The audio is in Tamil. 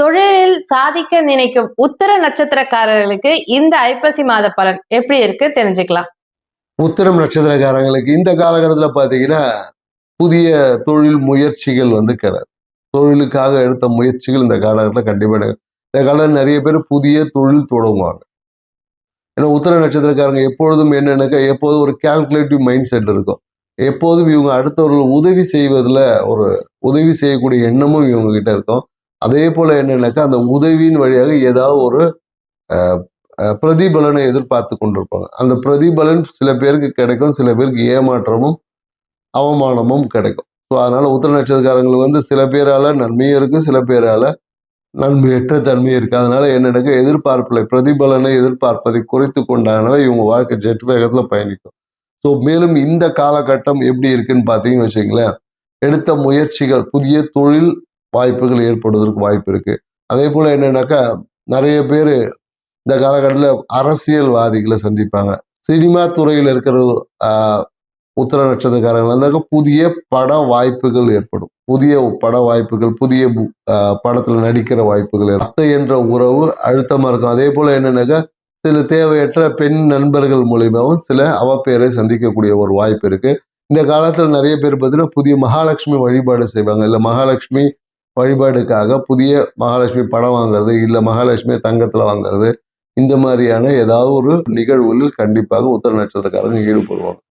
தொழிலில் சாதிக்க நினைக்கும் உத்தர நட்சத்திரக்காரர்களுக்கு இந்த ஐப்பசி மாத பலன் எப்படி இருக்கு தெரிஞ்சுக்கலாம். உத்தரம் நட்சத்திரக்காரங்களுக்கு இந்த காலகட்டத்தில் பார்த்தீங்கன்னா புதிய தொழில் முயற்சிகள் வந்து கிடையாது தொழிலுக்காக எடுத்த முயற்சிகள் இந்த காலகட்டத்தில் கண்டிப்பாக இந்த காலத்தில் நிறைய பேர் புதிய தொழில் தொடங்குவாங்க. ஏன்னா உத்தர நட்சத்திரக்காரங்க எப்பொழுதும் என்னன்னாக்கா எப்போதும் ஒரு கால்குலேட்டிவ் மைண்ட் செட் இருக்கும். எப்போதும் இவங்க அடுத்தவர்கள் உதவி செய்வதில் ஒரு உதவி செய்யக்கூடிய எண்ணமும் இவங்க கிட்ட இருக்கும். அதே போல் என்னன்னாக்கா அந்த உதவியின் வழியாக ஏதாவது ஒரு பிரதிபலனை எதிர்பார்த்து கொண்டிருப்பாங்க. அந்த பிரதிபலன் சில பேருக்கு கிடைக்கும் சில பேருக்கு ஏமாற்றமும் அவமானமும் கிடைக்கும். ஸோ அதனால் உத்திர நட்சத்திரக்காரங்களுக்கு வந்து சில பேரால் நன்மையும் இருக்குது சில பேரால் நன்மையற்ற தன்மையும் இருக்குது அதனால் என்னென்னக்கு எதிர்பார்ப்பில் பிரதிபலனை எதிர்பார்ப்பதை குறைத்து கொண்டானவை இவங்க வாழ்க்கை ஜெட் வேகத்தில் பயணிக்கும். ஸோ மேலும் இந்த காலகட்டம் எப்படி இருக்குன்னு பார்த்தீங்கன்னு வச்சுங்களேன் எடுத்த முயற்சிகள் புதிய தொழில் வாய்ப்புகள் ஏற்படுவதற்கு வாய்ப்பு இருக்கு. அதே போல என்னன்னாக்கா நிறைய பேர் இந்த காலகட்டத்தில் அரசியல்வாதிகளை சந்திப்பாங்க. சினிமா துறையில் இருக்கிற ஆஹ், உத்தர நட்சத்திரக்காரங்கள் இருந்தாக்க புதிய பட வாய்ப்புகள் ஏற்படும். புதிய பட வாய்ப்புகள் புதிய படத்தில் நடிக்கிற வாய்ப்புகள் அத்தை என்ற உறவு அழுத்தமாக இருக்கும். அதே போல் என்னென்னாக்கா சில தேவையற்ற பெண் நண்பர்கள் மூலியமாகவும் சில அவப்பேரை சந்திக்கக்கூடிய ஒரு வாய்ப்பு இருக்குது இந்த காலத்தில் நிறைய பேர் பார்த்தீங்கன்னா புதிய மகாலட்சுமி வழிபாடு செய்வாங்க. இல்லை மகாலட்சுமி வழிபாடுக்காக புதிய மகாலட்சுமி படம் வாங்குறது இல்ல மகாலட்சுமி தங்கத்துல வாங்குறது இந்த மாதிரியான ஏதாவது ஒரு நிகழ்வுகளில் கண்டிப்பாக உத்தர நட்சத்திரக்காரங்க ஈடுபடுவாங்க.